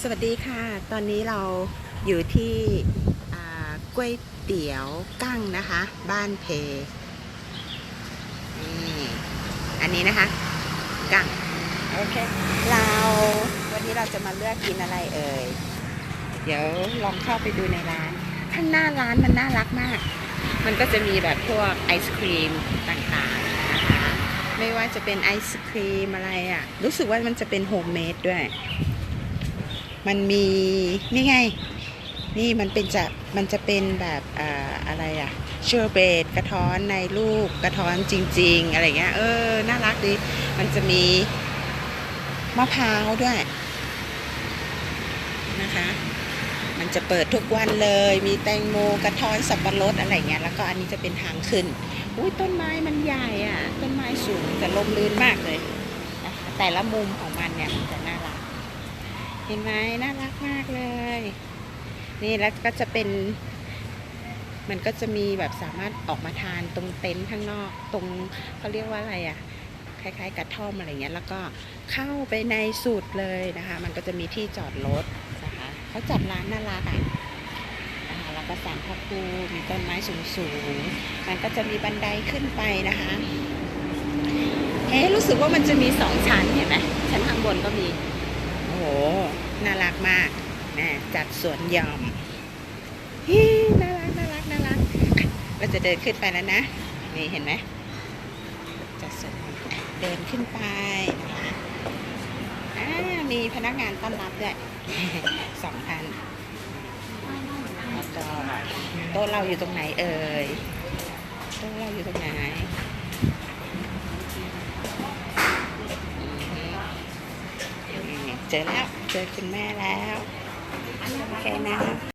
สวัสดีค่ะ ตอนนี้เราอยู่ที่อ่าก๋วยเตี๋ยวกั้งนะคะ บ้านเพนี่อันนี้นะคะ กั้งโอเคเราวันนี้เราจะมาเลือกกินอะไรเอ่ย เดี๋ยวลองเข้าไปดูในร้าน ข้างหน้าร้านมันน่ารักมาก มันก็จะมีแบบพวกไอศครีมต่างๆนะคะ ไม่ว่าจะเป็นไอศครีมอะไรอะ่ะ รู้สึกว่ามันจะเป็นโฮมเมดด้วย มันมีนี่ไง นี่มันเป็นจะมันจะเป็นแบบอ่าอะไรอะเชอร์เบตกระท้อนในลูกกระท้อนจริง ๆ อะไรเงี้ยเออน่ารักดี มันจะมีมะพร้าวด้วยนะคะ มันจะเปิดทุกวันเลย มีแตงโมกระท้อนสับปะรดอะไรเงี้ยแล้วก็อันนี้จะเป็นทางขึ้นอุ้ยต้นไม้มันใหญ่อะ ต้นไม้สูงแต่ลมลื่นมากเลยนะคะแต่ละมุมของมันเนี่ยมันจะน่ารัก เห็นไหมน่ารักมากเลย นี่แล้วก็จะเป็น มันก็จะมีแบบสามารถออกมาทานตรงเต็นท์ข้างนอก ตรงเขาเรียกว่าอะไรอะคล้ายๆกระท่อมอะไรเงี้ยแล้วก็เข้าไปในสุดเลยนะคะ มันก็จะมีที่จอดรถนะคะเขาจัดร้านน่ารักอะนะคะแล้วก็สารพระภูมิมีต้นไม้สูงๆมันก็จะมีบันไดขึ้นไปนะคะเอ๊รู้สึกว่ามันจะมีสองชั้นเห็นไหมชั้นข้างบนก็มี น่ารักมากแม่จัดสวนยอมฮิน่ารักน่ารักน่ารักเราจะเดินขึ้นไปแล้วนะ นี่เห็นไหมจัดสวนเดินขึ้นไปนะคะอ่ามีพนักงานต้อนรับด้วยสองท่านโต๊ะเราอยู่ตรงไหนเอ่ย เจอแล้ว เจอคุณแม่แล้ว โอเคนะ